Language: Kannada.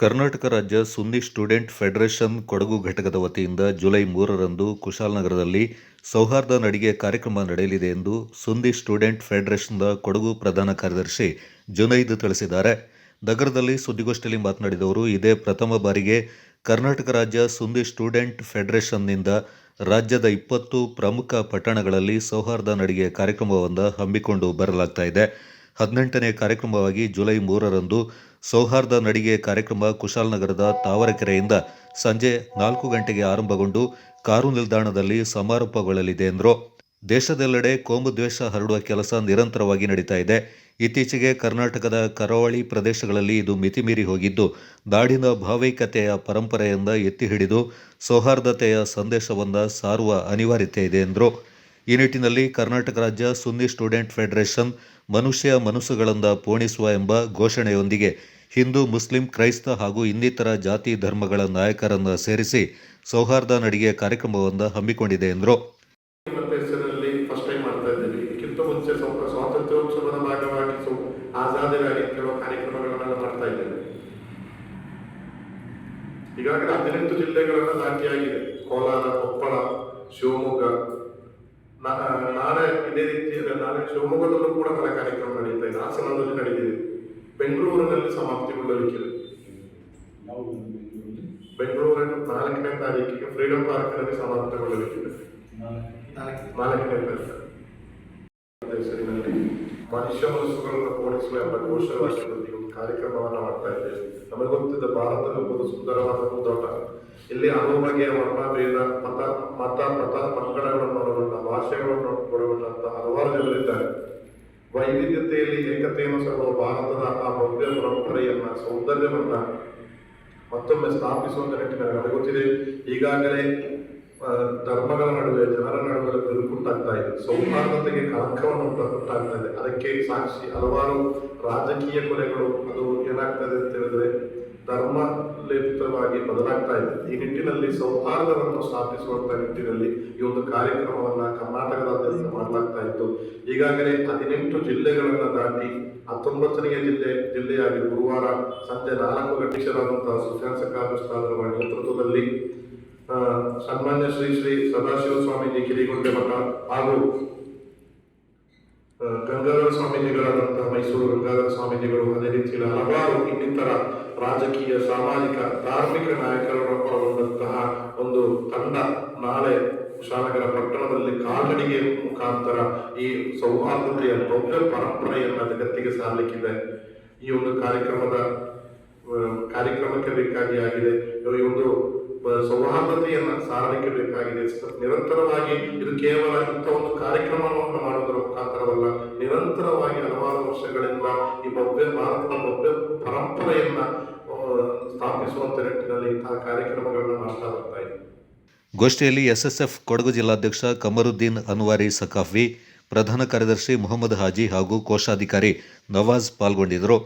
ಕರ್ನಾಟಕ ರಾಜ್ಯ ಸುನ್ನಿ ಸ್ಟೂಡೆಂಟ್ ಫೆಡರೇಷನ್ ಕೊಡಗು ಘಟಕದ ವತಿಯಿಂದ ಜುಲೈ ಮೂರರಂದು ಕುಶಾಲನಗರದಲ್ಲಿ ಸೌಹಾರ್ದ ನಡಿಗೆ ಕಾರ್ಯಕ್ರಮ ನಡೆಯಲಿದೆ ಎಂದು ಸುನ್ನಿ ಸ್ಟೂಡೆಂಟ್ ಫೆಡರೇಷನ್ದ ಕೊಡಗು ಪ್ರಧಾನ ಕಾರ್ಯದರ್ಶಿ ಜುನೈದ್ ತಿಳಿಸಿದ್ದಾರೆ. ನಗರದಲ್ಲಿ ಸುದ್ದಿಗೋಷ್ಠಿಯಲ್ಲಿ ಮಾತನಾಡಿದವರು ಇದೇ ಪ್ರಥಮ ಬಾರಿಗೆ ಕರ್ನಾಟಕ ರಾಜ್ಯ ಸುಂದಿ ಸ್ಟೂಡೆಂಟ್ ಫೆಡರೇಷನ್ನಿಂದ ರಾಜ್ಯದ ಇಪ್ಪತ್ತು ಪ್ರಮುಖ ಪಟ್ಟಣಗಳಲ್ಲಿ ಸೌಹಾರ್ದ ನಡಿಗೆ ಕಾರ್ಯಕ್ರಮವನ್ನು ಹಮ್ಮಿಕೊಂಡು ಬರಲಾಗ್ತಾ ಇದೆ. ಹದಿನೆಂಟನೇ ಕಾರ್ಯಕ್ರಮವಾಗಿ ಜುಲೈ ಮೂರರಂದು ಸೌಹಾರ್ದ ನಡಿಗೆ ಕಾರ್ಯಕ್ರಮ ಕುಶಾಲನಗರದ ತಾವರಕೆರೆಯಿಂದ ಸಂಜೆ ನಾಲ್ಕು ಗಂಟೆಗೆ ಆರಂಭಗೊಂಡು ಕಾರು ನಿಲ್ದಾಣದಲ್ಲಿ ಸಮಾರೋಪಗೊಳ್ಳಲಿದೆ ಎಂದರು. ದೇಶದೆಲ್ಲೆಡೆ ಕೋಮು ದ್ವೇಷ ಹರಡುವ ಕೆಲಸ ನಿರಂತರವಾಗಿ ನಡೀತಾ ಇದೆ. ಇತ್ತೀಚೆಗೆ ಕರ್ನಾಟಕದ ಕರಾವಳಿ ಪ್ರದೇಶಗಳಲ್ಲಿ ಇದು ಮಿತಿಮೀರಿ ಹೋಗಿದ್ದು, ನಾಡಿನ ಭಾವೈಕ್ಯತೆಯ ಪರಂಪರೆಯಿಂದ ಎತ್ತಿ ಹಿಡಿದು ಸೌಹಾರ್ದತೆಯ ಸಂದೇಶವನ್ನು ಸಾರುವ ಅನಿವಾರ್ಯತೆ ಇದೆ ಎಂದರು. ಈ ನಿಟ್ಟಿನಲ್ಲಿ ಕರ್ನಾಟಕ ರಾಜ್ಯ ಸುನ್ನಿ ಸ್ಟೂಡೆಂಟ್ ಫೆಡರೇಷನ್ ಮನುಷ್ಯ ಮನಸ್ಸುಗಳಿಂದ ಪೋಣಿಸುವ ಎಂಬ ಘೋಷಣೆಯೊಂದಿಗೆ ಹಿಂದೂ, ಮುಸ್ಲಿಂ, ಕ್ರೈಸ್ತ ಹಾಗೂ ಇನ್ನಿತರ ಜಾತಿ ಧರ್ಮಗಳ ನಾಯಕರನ್ನು ಸೇರಿಸಿ ಸೌಹಾರ್ದ ನಡಿಗೆ ಕಾರ್ಯಕ್ರಮವನ್ನು ಹಮ್ಮಿಕೊಂಡಿದೆ ಎಂದರು. ಮಾಡ್ತಾ ಈಗಾಗಲೇ ಹದಿನೆಂಟು ಜಿಲ್ಲೆಗಳನ್ನು ದಾಟಿಯಾಗಿದೆ ಕೋಲಾರ, ಕೊಪ್ಪಳ, ಶಿವಮೊಗ್ಗ ನಾಳೆ ಇದೇ ರೀತಿ ನಾಳೆ ಶಿವಮೊಗ್ಗದಲ್ಲೂ ಕೂಡ ಕಲಾ ಕಾರ್ಯಕ್ರಮ ನಡೀತಾ ಇದೆ. ಹಾಸನದಲ್ಲಿ ನಡೆದಿದೆ ಬೆಂಗಳೂರಿನಲ್ಲಿ ಸಮಾಪ್ತಿಗೊಳ್ಳಲಿಕ್ಕೆ ಬೆಂಗಳೂರಿನ ನಾಲ್ಕನೇ ತಾರೀಕಿಗೆ ಫ್ರೀಡಂ ಪಾರ್ಕ್ನಲ್ಲಿ ಸಮಾಪ್ತಿಗೊಳ್ಳಲಿಕ್ಕಿದೆ ನಾಲ್ಕನೇ ತಾರೀಕು. ಹೆಸರಿನಲ್ಲಿ ಮನುಷ್ಯ ಮನಸ್ಸುಗಳನ್ನು ಪೋಣಿಸುವ ಎಂಬ ಘೋಷವಾಕ್ಯದಲ್ಲಿ ಒಂದು ಕಾರ್ಯಕ್ರಮವನ್ನು ಮಾಡ್ತಾ ಇದ್ದೇವೆ. ನಮಗೆ ಗೊತ್ತಿದ್ದ ಭಾರತದ ಒಂದು ಸುಂದರವಾದ ದೊಡ್ಡ ಇಲ್ಲಿ ಅನುಭವ ಬಗೆಯ ವರ್ಣ ಭೇದ ಮತ ಮತ ಪಂಗಡಗಳನ್ನು ಭಾಷೆಗಳನ್ನು ಒಳಗೊಂಡಂತ ಹಲವಾರು ಜನರಿದ್ದಾರೆ. ವೈವಿಧ್ಯತೆಯಲ್ಲಿ ಏಕತೆಯನ್ನು ಸಹ ಭಾರತದ ಆ ಭವ್ಯ ಪರಂಪರೆಯನ್ನ, ಸೌಂದರ್ಯವನ್ನ ಮತ್ತೊಮ್ಮೆ ಸ್ಥಾಪಿಸುವಂತ ನಿಟ್ಟಿನಲ್ಲಿ ನಮಗೆ ಗೊತ್ತಿದೆ. ಈಗಾಗಲೇ ಧರ್ಮಗಳ ನಡುವೆ, ಜನರ ನಡುವೆ ಬಿರುಕುಂಟಾಗ್ತಾ ಇದೆ. ಸೌಹಾರ್ದತೆಗೆ ಕಳಂಕವನ್ನು ಉಂಟ- ಉಂಟಾಗ್ತಾ ಇದೆ. ಅದಕ್ಕೆ ಸಾಕ್ಷಿ ಹಲವಾರು ರಾಜಕೀಯ ಕೊಲೆಗಳು ಅದು ಏನಾಗ್ತದೆ ಅಂತ ಹೇಳಿದ್ರೆ ಧರ್ಮ ಲಿಪ್ತವಾಗಿ ಬದಲಾಗ್ತಾ ಇದೆ. ಈ ನಿಟ್ಟಿನಲ್ಲಿ ಸೌಹಾರ್ದವನ್ನು ಸ್ಥಾಪಿಸುವಂತ ನಿಟ್ಟಿನಲ್ಲಿ ಈ ಒಂದು ಕಾರ್ಯಕ್ರಮವನ್ನು ಕರ್ನಾಟಕದಾದ್ಯಂತ ಮಾಡಲಾಗ್ತಾ ಇತ್ತು. ಈಗಾಗಲೇ ಹದಿನೆಂಟು ಜಿಲ್ಲೆಗಳನ್ನು ದಾಟಿ ಹತ್ತೊಂಬತ್ತನೆಯ ಜಿಲ್ಲೆ, ಜಿಲ್ಲೆಯಾಗಿ ಗುರುವಾರ ಸಂಜೆ ನಾಲ್ಕು ಗಂಟೆಗಳಾದಂತಹ ಸುಶಾಂತ್ ಸಕಾಲಗಳ ನೇತೃತ್ವದಲ್ಲಿ ಸನ್ಮಾನ್ಯ ಶ್ರೀ ಶ್ರೀ ಸದಾಶಿವ ಸ್ವಾಮೀಜಿ ಕಿರಿಗುಂಟೆ ಮಠ ಹಾಗೂ ಗಂಗಾಧರ ಸ್ವಾಮೀಜಿಗಳಾದಂತಹ ಮೈಸೂರು ಗಂಗಾಧರ ಸ್ವಾಮೀಜಿಗಳು ಅದೇ ರೀತಿಯಲ್ಲಿ ಹಲವಾರು ಇನ್ನಿತರ ರಾಜಕೀಯ, ಸಾಮಾಜಿಕ, ಧಾರ್ಮಿಕ ನಾಯಕರನ್ನು ಒಳಗೊಂಡಂತಹ ಒಂದು ತಂಡ ನಾಳೆ ಕುಶಾಲನಗರ ಪಟ್ಟಣದಲ್ಲಿ ಕಾಲ್ನಡಿಗೆ ಮುಖಾಂತರ ಈ ಸೌಹಾರ್ದತೆಯ ಭವ್ಯ ಪರಂಪರೆಯನ್ನ ಜಗತ್ತಿಗೆ ಸಾರಲಿಕ್ಕಿದೆ. ಈ ಒಂದು ಕಾರ್ಯಕ್ರಮದ ಕಾರ್ಯಕ್ರಮಕ್ಕೆ ಬೇಕಾಗಿ ಆಗಿದೆ ಈ ಒಂದು ಸೌಹಾರ್ದತೆಯನ್ನ ಸಾರಲಿಕ್ಕೆ ಬೇಕಾಗಿದೆ. ನಿರಂತರವಾಗಿ ಇದು ಕೇವಲ ಇಂಥ ಒಂದು ಕಾರ್ಯಕ್ರಮವನ್ನು ಮಾಡುವುದರ ಭವ್ಯ ಭಾರತದ ಭವ್ಯ ಪರಂಪರೆಯನ್ನ ಸ್ಥಾಪಿಸುವಂತ ನಿಟ್ಟಿನಲ್ಲಿ ಇಂತಹ ಕಾರ್ಯಕ್ರಮಗಳನ್ನ ಮಾಡ್ತಾ ಬರ್ತಾ ಇದೆ ಗೋಷ್ಠಿಯಲ್ಲಿ ಎಸ್ಎಸ್ಎಫ್ ಕೊಡಗು ಜಿಲ್ಲಾಧ್ಯಕ್ಷ ಕಮರುದ್ದೀನ್ ಅನ್ವಾರಿ ಸಕಾಫಿ ಪ್ರಧಾನ ಕಾರ್ಯದರ್ಶಿ ಮೊಹಮ್ಮದ್ ಹಾಜಿ ಹಾಗೂ ಕೋಶಾಧಿಕಾರಿ ನವಾಜ್ ಪಾಲ್ಗೊಂಡಿದ್ದರು.